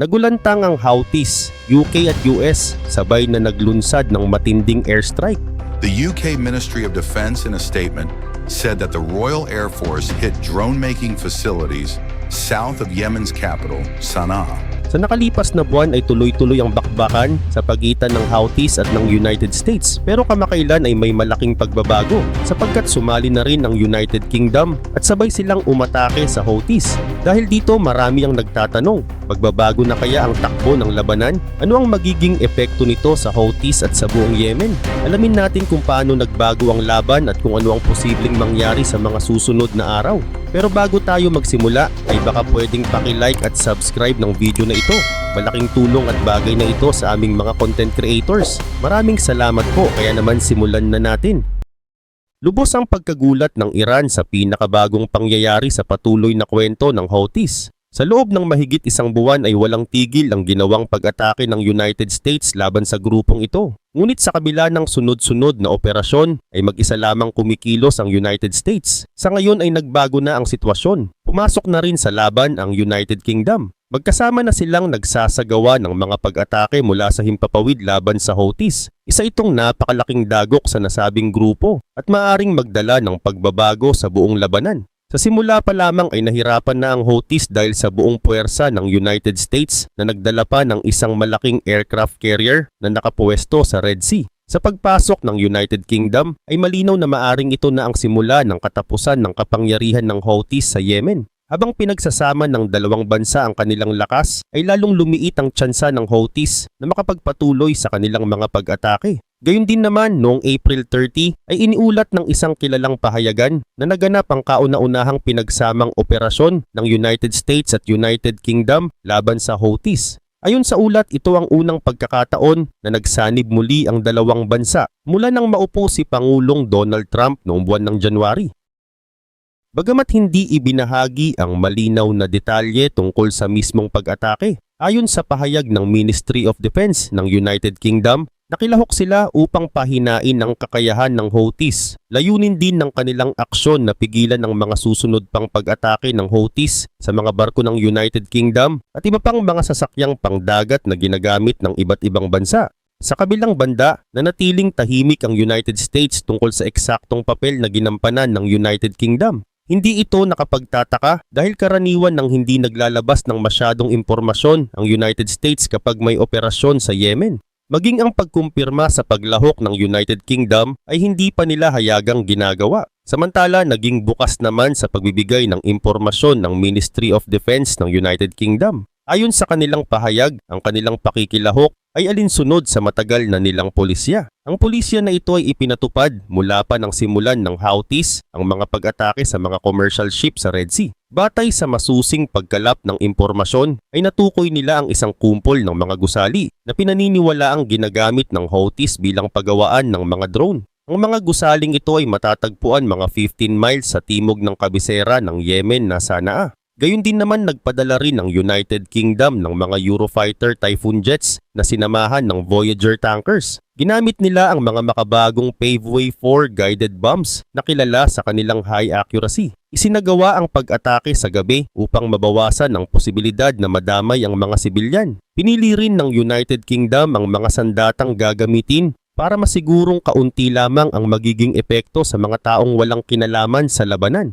Nagulantang ang Houthis, UK at US sabay na naglunsad ng matinding airstrike. The UK Ministry of Defense, in a statement, said that the Royal Air Force hit drone making facilities south of Yemen's capital, Sana'a. Sa nakalipas na buwan ay tuloy-tuloy ang bakbakan sa pagitan ng Houthis at ng United States pero kamakailan ay may malaking pagbabago sapagkat sumali na rin ang United Kingdom at sabay silang umatake sa Houthis. Dahil dito marami ang nagtatanong, magbabago na kaya ang takbo ng labanan? Ano ang magiging epekto nito sa Houthis at sa buong Yemen? Alamin natin kung paano nagbago ang laban at kung ano ang posibleng mangyari sa mga susunod na araw. Pero bago tayo magsimula ay baka pwedeng paki-like at subscribe ng video na ito. Malaking tulong at bagay na ito sa aming mga content creators. Maraming salamat po kaya naman simulan na natin. Lubos ang pagkagulat ng Iran sa pinakabagong pangyayari sa patuloy na kwento ng Houthis. Sa loob ng mahigit isang buwan ay walang tigil ang ginawang pag-atake ng United States laban sa grupong ito. Ngunit sa kabila ng sunod-sunod na operasyon ay mag-isa lamang kumikilos ang United States. Sa ngayon ay nagbago na ang sitwasyon. Pumasok na rin sa laban ang United Kingdom. Magkasama na silang nagsasagawa ng mga pag-atake mula sa himpapawid laban sa Houthis. Isa itong napakalaking dagok sa nasabing grupo at maaring magdala ng pagbabago sa buong labanan. Sa simula pa lamang ay nahirapan na ang Houthis dahil sa buong puwersa ng United States na nagdala pa ng isang malaking aircraft carrier na nakapuwesto sa Red Sea. Sa pagpasok ng United Kingdom ay malinaw na maaring ito na ang simula ng katapusan ng kapangyarihan ng Houthis sa Yemen. Habang pinagsasama ng dalawang bansa ang kanilang lakas, ay lalong lumiit ang tsansa ng Houthis na makapagpatuloy sa kanilang mga pag-atake. Gayun din naman, noong April 30 ay iniulat ng isang kilalang pahayagan na naganap ang kauna-unahang pinagsamang operasyon ng United States at United Kingdom laban sa Houthis. Ayon sa ulat, ito ang unang pagkakataon na nagsanib muli ang dalawang bansa mula nang maupo si Pangulong Donald Trump noong buwan ng January. Bagamat hindi ibinahagi ang malinaw na detalye tungkol sa mismong pag-atake, ayon sa pahayag ng Ministry of Defense ng United Kingdom, nakilahok sila upang pahinain ang kakayahan ng Houthis. Layunin din ng kanilang aksyon na pigilan ang mga susunod pang pag-atake ng Houthis sa mga barko ng United Kingdom at iba pang mga sasakyang pangdagat na ginagamit ng iba't ibang bansa. Sa kabilang banda, nanatiling tahimik ang United States tungkol sa eksaktong papel na ginampanan ng United Kingdom. Hindi ito nakapagtataka dahil karaniwan ng hindi naglalabas ng masyadong impormasyon ang United States kapag may operasyon sa Yemen. Maging ang pagkumpirma sa paglahok ng United Kingdom ay hindi pa nila hayagang ginagawa. Samantala, naging bukas naman sa pagbibigay ng impormasyon ng Ministry of Defense ng United Kingdom. Ayon sa kanilang pahayag, ang kanilang pakikilahok ay alinsunod sa matagal na nilang pulisya. Ang pulisya na ito ay ipinatupad mula pa ng simulan ng Houthis ang mga pag-atake sa mga commercial ship sa Red Sea. Batay sa masusing pagkalap ng impormasyon ay natukoy nila ang isang kumpol ng mga gusali na pinaniniwala ang ginagamit ng Houthis bilang pagawaan ng mga drone. Ang mga gusaling ito ay matatagpuan mga 15 miles sa timog ng kabisera ng Yemen na Sanaa. Gayun din naman nagpadala rin ng United Kingdom ng mga Eurofighter Typhoon jets na sinamahan ng Voyager tankers. Ginamit nila ang mga makabagong Paveway 4 guided bombs na kilala sa kanilang high accuracy. Isinagawa ang pag-atake sa gabi upang mabawasan ang posibilidad na madamay ang mga sibilyan. Pinili rin ng United Kingdom ang mga sandatang gagamitin para masigurong kaunti lamang ang magiging epekto sa mga taong walang kinalaman sa labanan.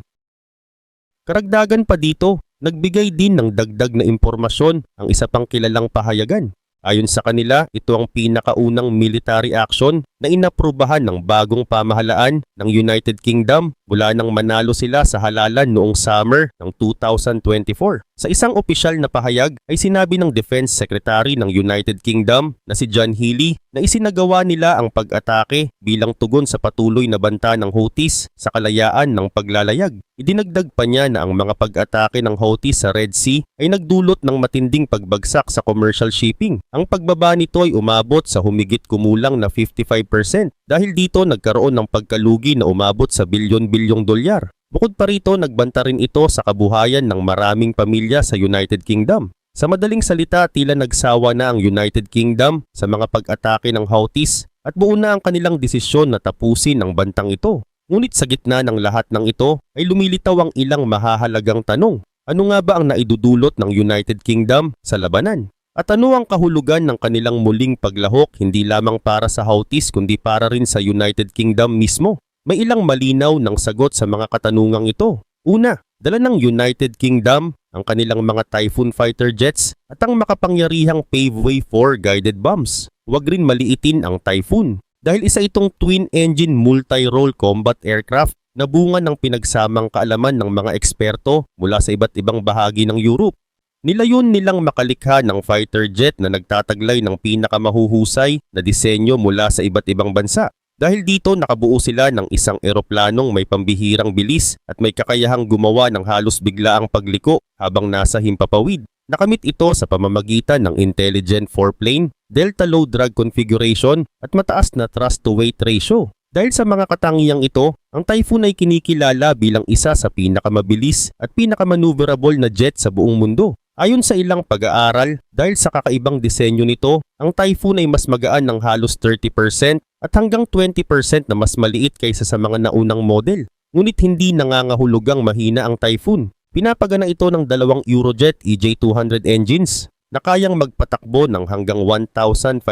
Karagdagan pa dito, nagbigay din ng dagdag na impormasyon ang isa pang kilalang pahayagan. Ayon sa kanila, ito ang pinakaunang military action na inaprubahan ng bagong pamahalaan ng United Kingdom mula nang manalo sila sa halalan noong summer ng 2024. Sa isang opisyal na pahayag ay sinabi ng Defense Secretary ng United Kingdom na si John Healey na isinagawa nila ang pag-atake bilang tugon sa patuloy na banta ng Houthis sa kalayaan ng paglalayag. Idinagdag pa niya na ang mga pag-atake ng Houthis sa Red Sea ay nagdulot ng matinding pagbagsak sa commercial shipping. Pagbaba nito ay umabot sa humigit kumulang na 55% dahil dito nagkaroon ng pagkalugi na umabot sa bilyon-bilyong dolyar. Bukod pa rito, nagbanta rin ito sa kabuhayan ng maraming pamilya sa United Kingdom. Sa madaling salita, tila nagsawa na ang United Kingdom sa mga pag-atake ng Houthis at buo na ang kanilang desisyon na tapusin ang bantang ito. Ngunit sa gitna ng lahat ng ito ay lumilitaw ang ilang mahahalagang tanong. Ano nga ba ang naidudulot ng United Kingdom sa labanan? At ano ang kahulugan ng kanilang muling paglahok hindi lamang para sa Houthis kundi para rin sa United Kingdom mismo? May ilang malinaw ng sagot sa mga katanungang ito. Una, dala ng United Kingdom ang kanilang mga Typhoon fighter jets at ang makapangyarihang Paveway 4 guided bombs. Huwag rin maliitin ang Typhoon dahil isa itong twin-engine multi-role combat aircraft na bunga ng pinagsamang kaalaman ng mga eksperto mula sa iba't ibang bahagi ng Europe. Nilayon nilang makalikha ng fighter jet na nagtataglay ng pinakamahuhusay na disenyo mula sa iba't ibang bansa. Dahil dito nakabuo sila ng isang eroplanong may pambihirang bilis at may kakayahang gumawa ng halos biglaang pagliko habang nasa himpapawid. Nakamit ito sa pamamagitan ng intelligent four-plane, delta low drag configuration at mataas na thrust-to-weight ratio. Dahil sa mga katangiang ito, ang Typhoon ay kinikilala bilang isa sa pinakamabilis at pinakamaneuverable na jet sa buong mundo. Ayon sa ilang pag-aaral, dahil sa kakaibang disenyo nito, ang Typhoon ay mas magaan ng halos 30% at hanggang 20% na mas maliit kaysa sa mga naunang model. Ngunit hindi nangangahulugang mahina ang Typhoon. Pinapagana ito ng dalawang Eurojet EJ200 engines na kayang magpatakbo ng hanggang 1,550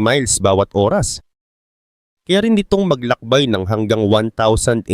miles bawat oras. Kaya rin itong maglakbay ng hanggang 1,800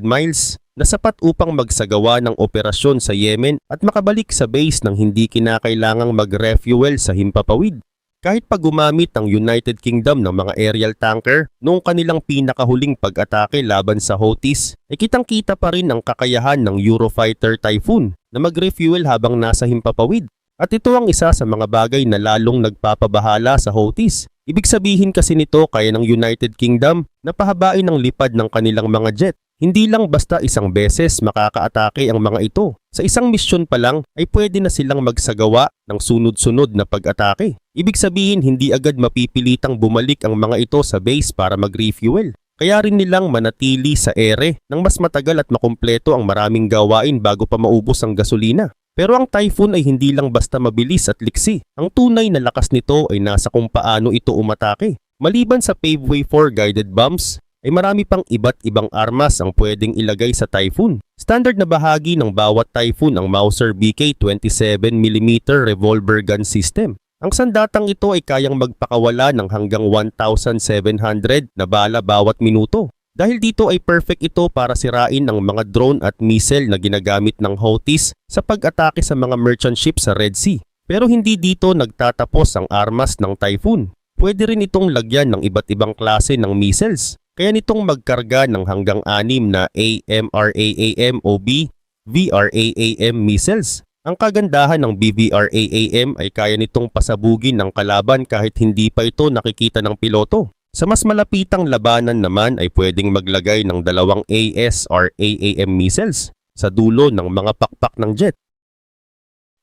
miles na sapat upang magsagawa ng operasyon sa Yemen at makabalik sa base ng hindi kinakailangang mag-refuel sa himpapawid. Kahit pag gumamit ang United Kingdom ng mga aerial tanker noong kanilang pinakahuling pag-atake laban sa Houthis, ay kitang-kita pa rin ang kakayahan ng Eurofighter Typhoon na mag-refuel habang nasa himpapawid. At ito ang isa sa mga bagay na lalong nagpapabahala sa Houthis. Ibig sabihin kasi nito kaya ng United Kingdom na pahabain ang lipad ng kanilang mga jet. Hindi lang basta isang beses makakaatake ang mga ito. Sa isang misyon pa lang ay pwede na silang magsagawa ng sunod-sunod na pag-atake. Ibig sabihin hindi agad mapipilitang bumalik ang mga ito sa base para mag-refuel. Kaya rin nilang manatili sa ere ng mas matagal at makumpleto ang maraming gawain bago pa maubos ang gasolina. Pero ang Typhoon ay hindi lang basta mabilis at liksi. Ang tunay na lakas nito ay nasa kung paano ito umatake. Maliban sa Paveway 4 guided bombs, ay marami pang iba't ibang armas ang pwedeng ilagay sa Typhoon. Standard na bahagi ng bawat Typhoon ang Mauser BK 27mm revolver gun system. Ang sandatang ito ay kayang magpakawala ng hanggang 1,700 na bala bawat minuto. Dahil dito ay perfect ito para sirain ang mga drone at missile na ginagamit ng Houthis sa pag-atake sa mga merchant ship sa Red Sea. Pero hindi dito nagtatapos ang armas ng Typhoon. Pwede rin itong lagyan ng iba't ibang klase ng missiles. Kaya nitong magkarga ng hanggang anim na AMRAAM o B VRAAM missiles. Ang kagandahan ng BVRAAM ay kaya nitong pasabugin ng kalaban kahit hindi pa ito nakikita ng piloto. Sa mas malapitang labanan naman ay pwedeng maglagay ng dalawang ASRAAM missiles sa dulo ng mga pakpak ng jet.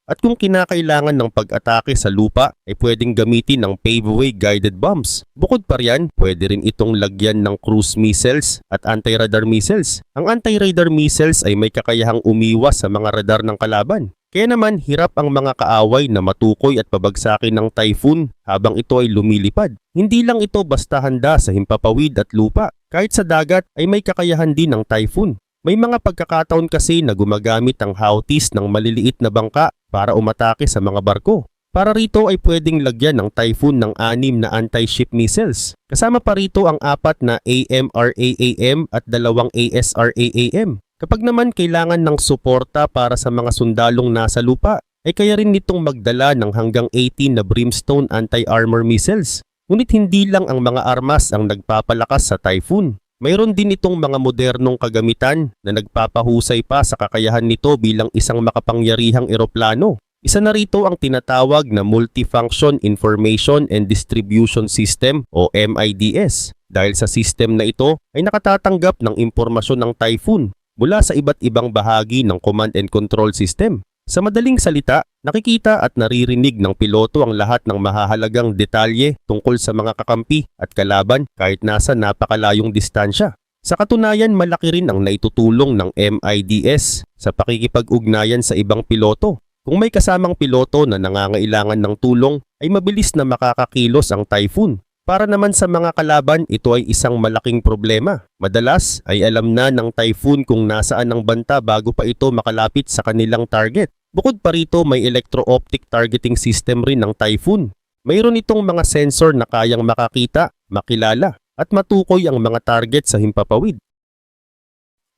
At kung kinakailangan ng pag-atake sa lupa ay pwedeng gamitin ng paveway guided bombs. Bukod pa riyan, pwede rin itong lagyan ng cruise missiles at anti-radar missiles. Ang anti-radar missiles ay may kakayahang umiwas sa mga radar ng kalaban. Kaya naman hirap ang mga kaaway na matukoy at pabagsakin ng typhoon habang ito ay lumilipad. Hindi lang ito basta handa sa himpapawid at lupa. Kahit sa dagat ay may kakayahan din ng typhoon. May mga pagkakataon kasi na gumagamit ang Houthis ng maliliit na bangka para umatake sa mga barko. Para rito ay pwedeng lagyan ng Typhoon ng anim na anti-ship missiles. Kasama pa rito ang apat na AMRAAM at dalawang ASRAAM. Kapag naman kailangan ng suporta para sa mga sundalong nasa lupa, ay kaya rin nitong magdala ng hanggang 18 na Brimstone anti-armor missiles. Ngunit hindi lang ang mga armas ang nagpapalakas sa Typhoon. Mayroon din itong mga modernong kagamitan na nagpapahusay pa sa kakayahan nito bilang isang makapangyarihang eroplano. Isa na rito ang tinatawag na Multifunction Information and Distribution System o MIDS. Dahil sa system na ito ay nakatatanggap ng impormasyon ng Typhoon mula sa iba't ibang bahagi ng command and control system. Sa madaling salita, nakikita at naririnig ng piloto ang lahat ng mahahalagang detalye tungkol sa mga kakampi at kalaban kahit nasa napakalayong distansya. Sa katunayan, malaki rin ang naitutulong ng MIDS sa pakikipag-ugnayan sa ibang piloto. Kung may kasamang piloto na nangangailangan ng tulong, ay mabilis na makakakilos ang typhoon. Para naman sa mga kalaban, ito ay isang malaking problema. Madalas ay alam na ng typhoon kung nasaan ang banta bago pa ito makalapit sa kanilang target. Bukod pa rito may electro-optic targeting system rin ng Typhoon. Mayroon itong mga sensor na kayang makakita, makilala at matukoy ang mga target sa himpapawid.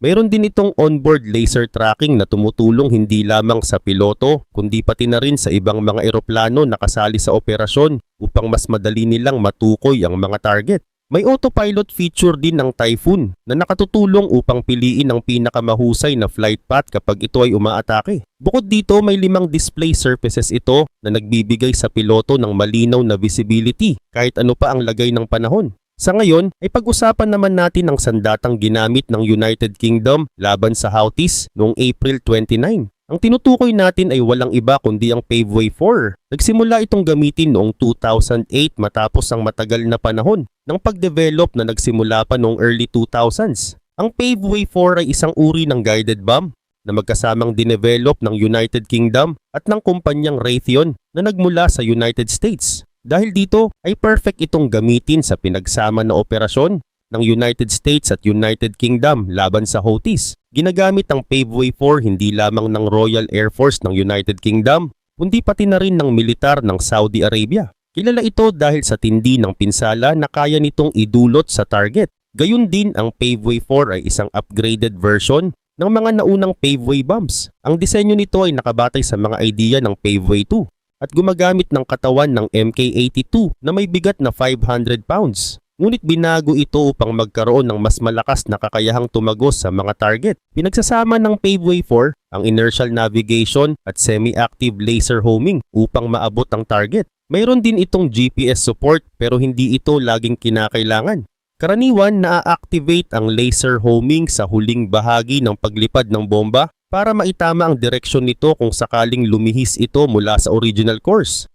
Mayroon din itong onboard laser tracking na tumutulong hindi lamang sa piloto kundi pati na rin sa ibang mga eroplano na kasali sa operasyon upang mas madali nilang matukoy ang mga target. May autopilot feature din ng Typhoon na nakatutulong upang piliin ang pinakamahusay na flight path kapag ito ay umaatake. Bukod dito may limang display surfaces ito na nagbibigay sa piloto ng malinaw na visibility kahit ano pa ang lagay ng panahon. Sa ngayon ay pag-usapan naman natin ang sandatang ginamit ng United Kingdom laban sa Houthis noong April 29. Ang tinutukoy natin ay walang iba kundi ang Paveway 4. Nagsimula itong gamitin noong 2008 matapos ang matagal na panahon ng pagdevelop na nagsimula pa noong early 2000s. Ang Paveway 4 ay isang uri ng guided bomb na magkasamang dinevelop ng United Kingdom at ng kumpanyang Raytheon na nagmula sa United States. Dahil dito ay perfect itong gamitin sa pinagsama na operasyon ng United States at United Kingdom laban sa Houthis. Ginagamit ang Paveway 4 hindi lamang ng Royal Air Force ng United Kingdom, kundi pati na rin ng militar ng Saudi Arabia. Kilala ito dahil sa tindi ng pinsala na kaya nitong idulot sa target. Gayun din ang Paveway 4 ay isang upgraded version ng mga naunang Paveway bombs. Ang disenyo nito ay nakabatay sa mga idea ng Paveway 2 at gumagamit ng katawan ng MK-82 na may bigat na 500 pounds. Ngunit binago ito upang magkaroon ng mas malakas na kakayahang tumagos sa mga target. Pinagsasama ng Paveway 4 ang inertial navigation at semi-active laser homing upang maabot ang target. Mayroon din itong GPS support pero hindi ito laging kinakailangan. Karaniwan na-activate ang laser homing sa huling bahagi ng paglipad ng bomba para maitama ang direksyon nito kung sakaling lumihis ito mula sa original course.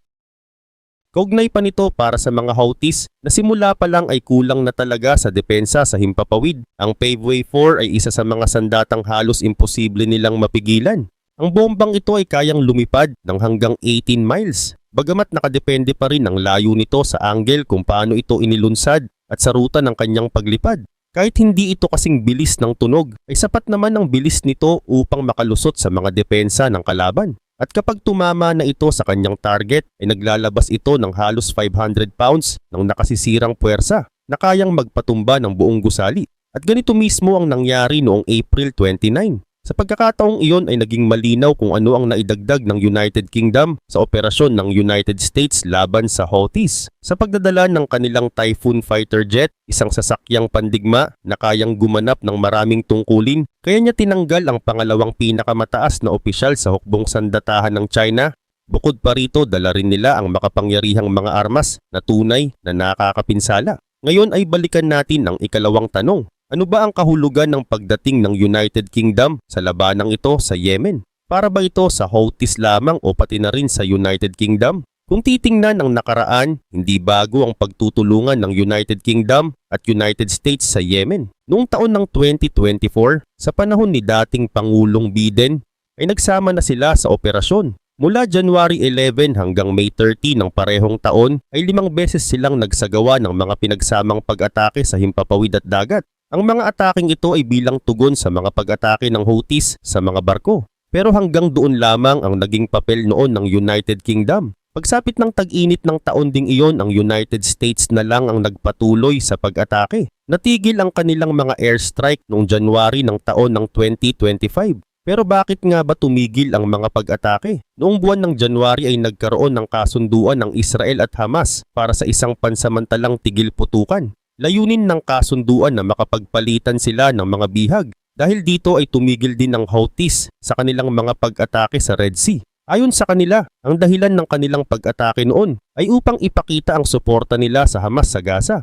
Kaugnay pa nito para sa mga Houthis na simula pa lang ay kulang na talaga sa depensa sa himpapawid. Ang Paveway 4 ay isa sa mga sandatang halos imposible nilang mapigilan. Ang bombang ito ay kayang lumipad ng hanggang 18 miles. Bagamat nakadepende pa rin ang layo nito sa angle kung paano ito inilunsad at sa ruta ng kanyang paglipad. Kahit hindi ito kasing bilis ng tunog, ay sapat naman ang bilis nito upang makalusot sa mga depensa ng kalaban. At kapag tumama na ito sa kanyang target, ay naglalabas ito ng halos 500 pounds ng nakasisirang puwersa na kayang magpatumba ng buong gusali. At ganito mismo ang nangyari noong April 29. Sa pagkakataong iyon ay naging malinaw kung ano ang naidagdag ng United Kingdom sa operasyon ng United States laban sa Houthis. Sa pagdadala ng kanilang Typhoon fighter jet, isang sasakyang pandigma na kayang gumanap ng maraming tungkulin, kaya niya tinanggal ang pangalawang pinakamataas na opisyal sa hukbong sandatahan ng China. Bukod pa rito, dala rin nila ang makapangyarihang mga armas na tunay na nakakapinsala. Ngayon ay balikan natin ang ikalawang tanong. Ano ba ang kahulugan ng pagdating ng United Kingdom sa labanang ito sa Yemen? Para ba ito sa Houthis lamang o pati na rin sa United Kingdom? Kung titingnan ang nakaraan, hindi bago ang pagtutulungan ng United Kingdom at United States sa Yemen. Noong taon ng 2024, sa panahon ni dating Pangulong Biden, ay nagsama na sila sa operasyon. Mula January 11 hanggang May 30 ng parehong taon ay limang beses silang nagsagawa ng mga pinagsamang pag-atake sa himpapawid at dagat. Ang mga ataking ito ay bilang tugon sa mga pag-atake ng Houthis sa mga barko. Pero hanggang doon lamang ang naging papel noon ng United Kingdom. Pagsapit ng tag-init ng taon ding iyon, ang United States na lang ang nagpatuloy sa pag-atake. Natigil ang kanilang mga airstrike noong January ng taon ng 2025. Pero bakit nga ba tumigil ang mga pag-atake? Noong buwan ng January ay nagkaroon ng kasunduan ng Israel at Hamas para sa isang pansamantalang tigil putukan. Layunin ng kasunduan na makapagpalitan sila ng mga bihag dahil dito ay tumigil din ang Houthis sa kanilang mga pag-atake sa Red Sea. Ayon sa kanila, ang dahilan ng kanilang pag-atake noon ay upang ipakita ang suporta nila sa Hamas sa Gaza.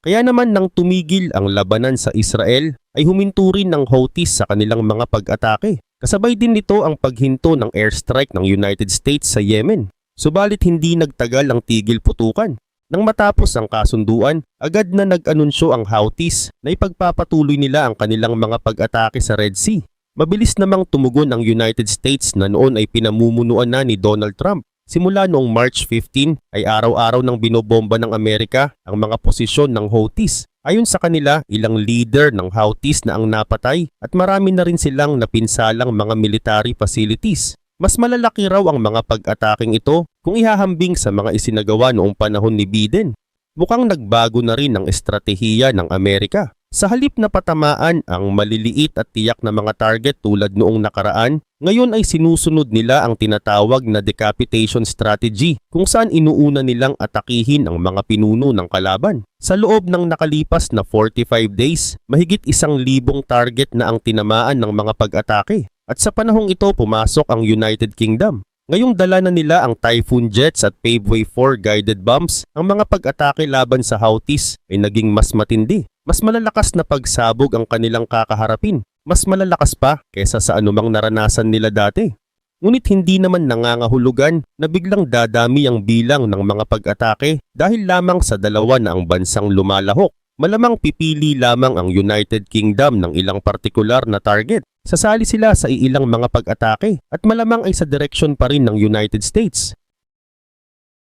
Kaya naman nang tumigil ang labanan sa Israel ay huminto rin ng Houthis sa kanilang mga pag-atake. Kasabay din nito ang paghinto ng airstrike ng United States sa Yemen. Subalit hindi nagtagal ang tigil putukan. Nang matapos ang kasunduan, agad na nag-anunsyo ang Houthis na ipagpapatuloy nila ang kanilang mga pag-atake sa Red Sea. Mabilis namang tumugon ang United States na noon ay pinamumunuan na ni Donald Trump. Simula noong March 15 ay araw-araw nang binobomba ng Amerika ang mga posisyon ng Houthis. Ayon sa kanila, ilang leader ng Houthis na ang napatay at marami na rin silang napinsalang mga military facilities. Mas malalaki raw ang mga pag-ataking ito kung ihahambing sa mga isinagawa noong panahon ni Biden. Mukhang nagbago na rin ang estratehiya ng Amerika. Sa halip na patamaan ang maliliit at tiyak na mga target tulad noong nakaraan, ngayon ay sinusunod nila ang tinatawag na decapitation strategy kung saan inuuna nilang atakihin ang mga pinuno ng kalaban. Sa loob ng nakalipas na 45 days, mahigit isang libong target na ang tinamaan ng mga pag-atake. At sa panahong ito pumasok ang United Kingdom. Ngayong dala na nila ang Typhoon jets at Paveway 4 guided bombs, ang mga pag-atake laban sa Houthis ay naging mas matindi. Mas malalakas na pagsabog ang kanilang kakaharapin. Mas malalakas pa kesa sa anumang naranasan nila dati. Ngunit hindi naman nangangahulugan na biglang dadami ang bilang ng mga pag-atake dahil lamang sa dalawa na ang bansang lumalahok. Malamang pipili lamang ang United Kingdom ng ilang partikular na target. Sasali sila sa iilang mga pag-atake at malamang ay sa direksyon pa rin ng United States.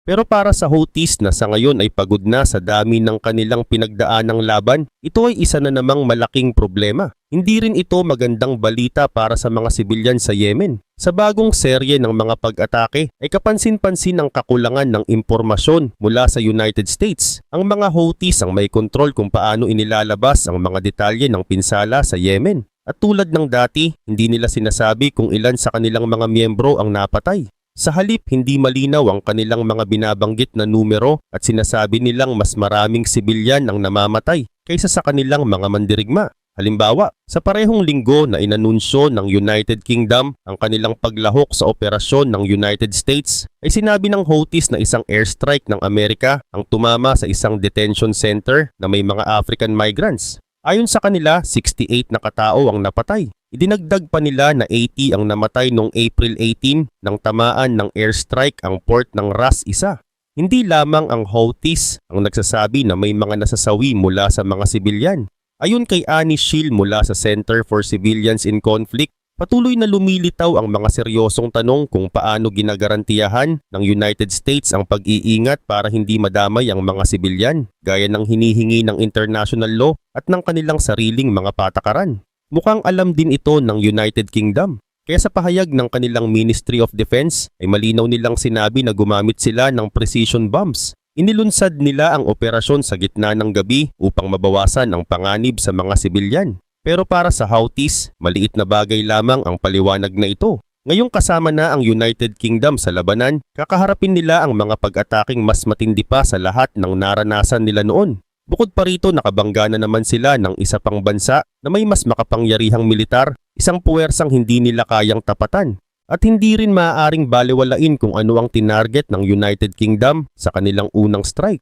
Pero para sa Houthis na sa ngayon ay pagod na sa dami ng kanilang pinagdaanang laban, ito ay isa na namang malaking problema. Hindi rin ito magandang balita para sa mga sibilyan sa Yemen. Sa bagong serye ng mga pag-atake ay kapansin-pansin ang kakulangan ng impormasyon mula sa United States. Ang mga Houthis ang may kontrol kung paano inilalabas ang mga detalye ng pinsala sa Yemen. At tulad ng dati, hindi nila sinasabi kung ilan sa kanilang mga miyembro ang napatay. Sa halip, hindi malinaw ang kanilang mga binabanggit na numero at sinasabi nilang mas maraming sibilyan ang namamatay kaysa sa kanilang mga mandirigma. Halimbawa, sa parehong linggo na inanunsyo ng United Kingdom ang kanilang paglahok sa operasyon ng United States, ay sinabi ng Houthis na isang airstrike ng Amerika ang tumama sa isang detention center na may mga African migrants. Ayon sa kanila, 68 na katao ang napatay. Idinagdag pa nila na 80 ang namatay noong April 18 nang tamaan ng airstrike ang port ng Ras Isa. Hindi lamang ang Houthis ang nagsasabi na may mga nasasawi mula sa mga sibilyan. Ayon kay Annie Schill mula sa Center for Civilians in Conflict, patuloy na lumilitaw ang mga seryosong tanong kung paano ginagarantiyahan ng United States ang pag-iingat para hindi madamay ang mga sibilyan, gaya ng hinihingi ng international law at ng kanilang sariling mga patakaran. Mukhang alam din ito ng United Kingdom. Kaya sa pahayag ng kanilang Ministry of Defense ay malinaw nilang sinabi na gumamit sila ng precision bombs. Inilunsad nila ang operasyon sa gitna ng gabi upang mabawasan ang panganib sa mga sibilyan. Pero para sa Houthis, maliit na bagay lamang ang paliwanag na ito. Ngayong kasama na ang United Kingdom sa labanan, kakaharapin nila ang mga pag-ataking mas matindi pa sa lahat ng naranasan nila noon. Bukod pa rito nakabangga na naman sila ng isa pang bansa na may mas makapangyarihang militar, isang puwersang hindi nila kayang tapatan. At hindi rin maaaring baliwalain kung ano ang tinarget ng United Kingdom sa kanilang unang strike.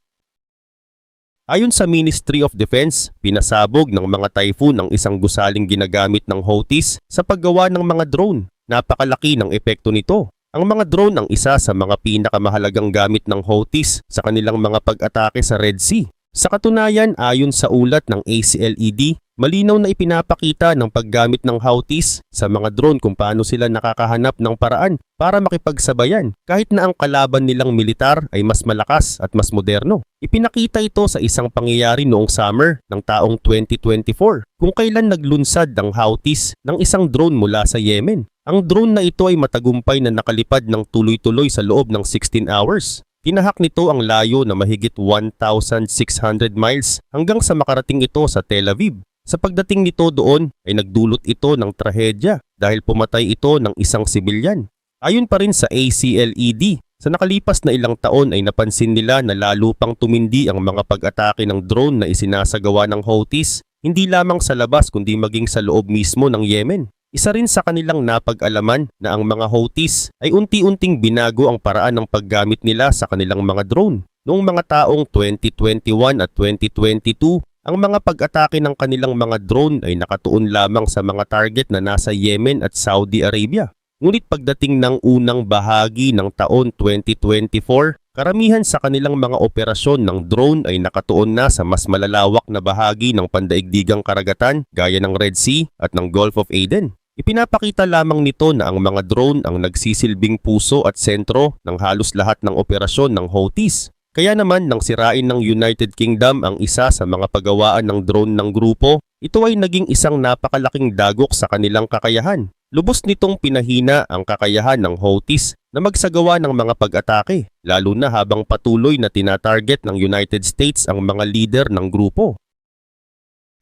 Ayon sa Ministry of Defense, pinasabog ng mga typhoon ang isang gusaling ginagamit ng Houthis sa paggawa ng mga drone. Napakalaki ng epekto nito. Ang mga drone ang isa sa mga pinakamahalagang gamit ng Houthis sa kanilang mga pag-atake sa Red Sea. Sa katunayan, ayon sa ulat ng ACLED, malinaw na ipinapakita ng paggamit ng Houthis sa mga drone kung paano sila nakakahanap ng paraan para makipagsabayan kahit na ang kalaban nilang militar ay mas malakas at mas moderno. Ipinakita ito sa isang pangyayari noong summer ng taong 2024 kung kailan naglunsad ang Houthis ng isang drone mula sa Yemen. Ang drone na ito ay matagumpay na nakalipad ng tuloy-tuloy sa loob ng 16 hours Tinahak nito ang layo na mahigit 1,600 miles hanggang sa makarating ito sa Tel Aviv. Sa pagdating nito doon ay nagdulot ito ng trahedya dahil pumatay ito ng isang sibilyan. Ayon pa rin sa ACLED, sa nakalipas na ilang taon ay napansin nila na lalo pang tumindi ang mga pag-atake ng drone na isinasagawa ng Houthis, hindi lamang sa labas kundi maging sa loob mismo ng Yemen. Isa rin sa kanilang napag-alaman na ang mga Houthis ay unti-unting binago ang paraan ng paggamit nila sa kanilang mga drone. Noong mga taong 2021 at 2022, ang mga pag-atake ng kanilang mga drone ay nakatuon lamang sa mga target na nasa Yemen at Saudi Arabia. Ngunit pagdating ng unang bahagi ng taon 2024, karamihan sa kanilang mga operasyon ng drone ay nakatuon na sa mas malalawak na bahagi ng pandaigdigang karagatan gaya ng Red Sea at ng Gulf of Aden. Ipinapakita lamang nito na ang mga drone ang nagsisilbing puso at sentro ng halos lahat ng operasyon ng Houthis. Kaya naman nang sirain ng United Kingdom ang isa sa mga pagawaan ng drone ng grupo, ito ay naging isang napakalaking dagok sa kanilang kakayahan. Lubos nitong pinahina ang kakayahan ng Houthis na magsagawa ng mga pag-atake, lalo na habang patuloy na tinatarget ng United States ang mga leader ng grupo.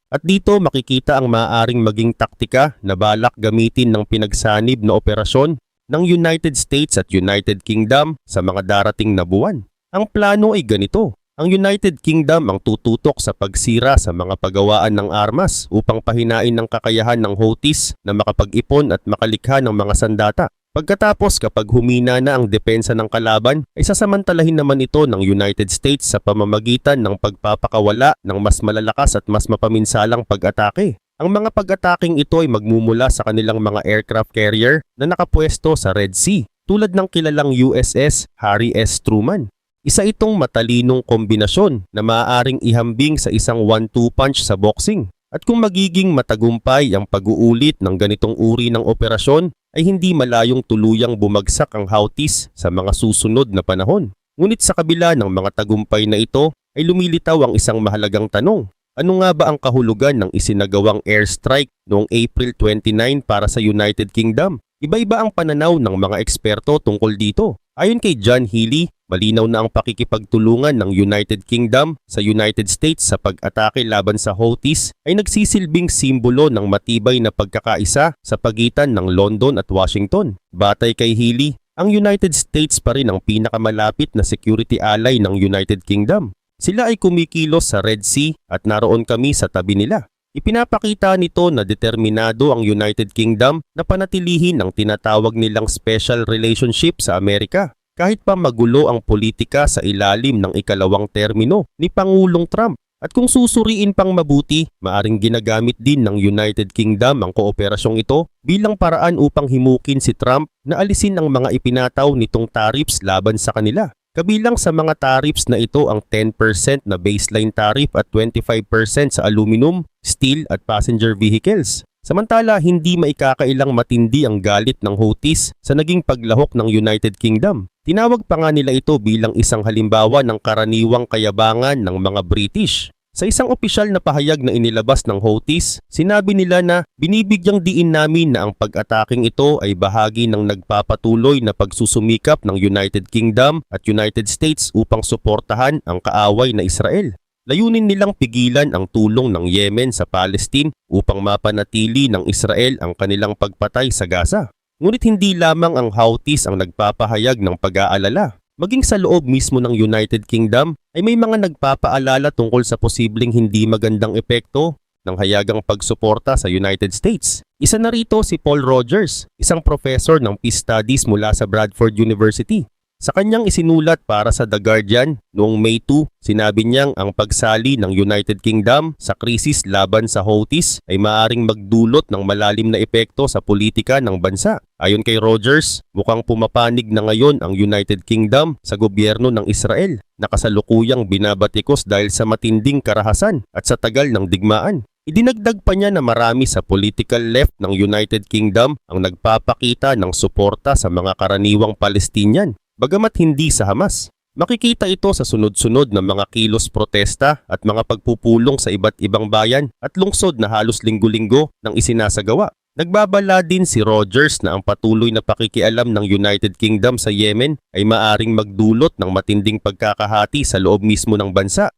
At dito makikita ang maaaring maging taktika na balak gamitin ng pinagsanib na operasyon ng United States at United Kingdom sa mga darating na buwan. Ang plano ay ganito. Ang United Kingdom ang tututok sa pagsira sa mga pagawaan ng armas upang pahinain ng kakayahan ng Houthis na makapag-ipon at makalikha ng mga sandata. Pagkatapos kapag humina na ang depensa ng kalaban, ay sasamantalahin naman ito ng United States sa pamamagitan ng pagpapakawala ng mas malalakas at mas mapaminsalang pag-atake. Ang mga pag-ataking ito ay magmumula sa kanilang mga aircraft carrier na nakapwesto sa Red Sea, tulad ng kilalang USS Harry S. Truman. Isa itong matalinong kombinasyon na maaaring ihambing sa isang one-two punch sa boxing. At kung magiging matagumpay ang pag-uulit ng ganitong uri ng operasyon, ay hindi malayong tuluyang bumagsak ang Houthis sa mga susunod na panahon. Ngunit sa kabila ng mga tagumpay na ito, ay lumilitaw ang isang mahalagang tanong. Ano nga ba ang kahulugan ng isinagawang airstrike noong April 29 para sa United Kingdom? Iba-iba ang pananaw ng mga eksperto tungkol dito. Ayon kay John Healy, malinaw na ang pakikipagtulungan ng United Kingdom sa United States sa pag-atake laban sa Houthis ay nagsisilbing simbolo ng matibay na pagkakaisa sa pagitan ng London at Washington. Batay kay Healy, ang United States pa rin ang pinakamalapit na security ally ng United Kingdom. Sila ay kumikilos sa Red Sea at naroon kami sa tabi nila. Ipinapakita nito na determinado ang United Kingdom na panatilihin ang tinatawag nilang special relationship sa Amerika kahit pa magulo ang politika sa ilalim ng ikalawang termino ni Pangulong Trump. At kung susuriin pang mabuti, maaring ginagamit din ng United Kingdom ang kooperasyong ito bilang paraan upang himukin si Trump na alisin ang mga ipinataw nitong tariffs laban sa kanila. Kabilang sa mga tariffs na ito ang 10% na baseline tariff at 25% sa aluminum, steel at passenger vehicles. Samantala, hindi maikakailang matindi ang galit ng Houthis sa naging paglahok ng United Kingdom. Tinawag pa nga nila ito bilang isang halimbawa ng karaniwang kayabangan ng mga British. Sa isang opisyal na pahayag na inilabas ng Houthis, sinabi nila na binibigyang diin namin na ang pag-ataking ito ay bahagi ng nagpapatuloy na pagsusumikap ng United Kingdom at United States upang suportahan ang kaaway na Israel. Layunin nilang pigilan ang tulong ng Yemen sa Palestine upang mapanatili ng Israel ang kanilang pagpatay sa Gaza. Ngunit hindi lamang ang Houthis ang nagpapahayag ng pag-aalala. Maging sa loob mismo ng United Kingdom ay may mga nagpapaalala tungkol sa posibleng hindi magandang epekto ng hayagang pagsuporta sa United States. Isa na rito si Paul Rogers, isang professor ng Peace Studies mula sa Bradford University. Sa kanyang isinulat para sa The Guardian noong May 2, sinabi niyang ang pagsali ng United Kingdom sa krisis laban sa Houthis ay maaring magdulot ng malalim na epekto sa politika ng bansa. Ayon kay Rogers, mukhang pumapanig na ngayon ang United Kingdom sa gobyerno ng Israel na kasalukuyang binabatikos dahil sa matinding karahasan at sa tagal ng digmaan. Idinagdag pa niya na marami sa political left ng United Kingdom ang nagpapakita ng suporta sa mga karaniwang Palestinian Bagamat hindi sa Hamas, makikita ito sa sunod-sunod na mga kilos protesta at mga pagpupulong sa iba't ibang bayan at lungsod na halos linggo-linggo ng isinasagawa. Nagbabala din si Rogers na ang patuloy na pakikialam ng United Kingdom sa Yemen ay maaring magdulot ng matinding pagkakahati sa loob mismo ng bansa.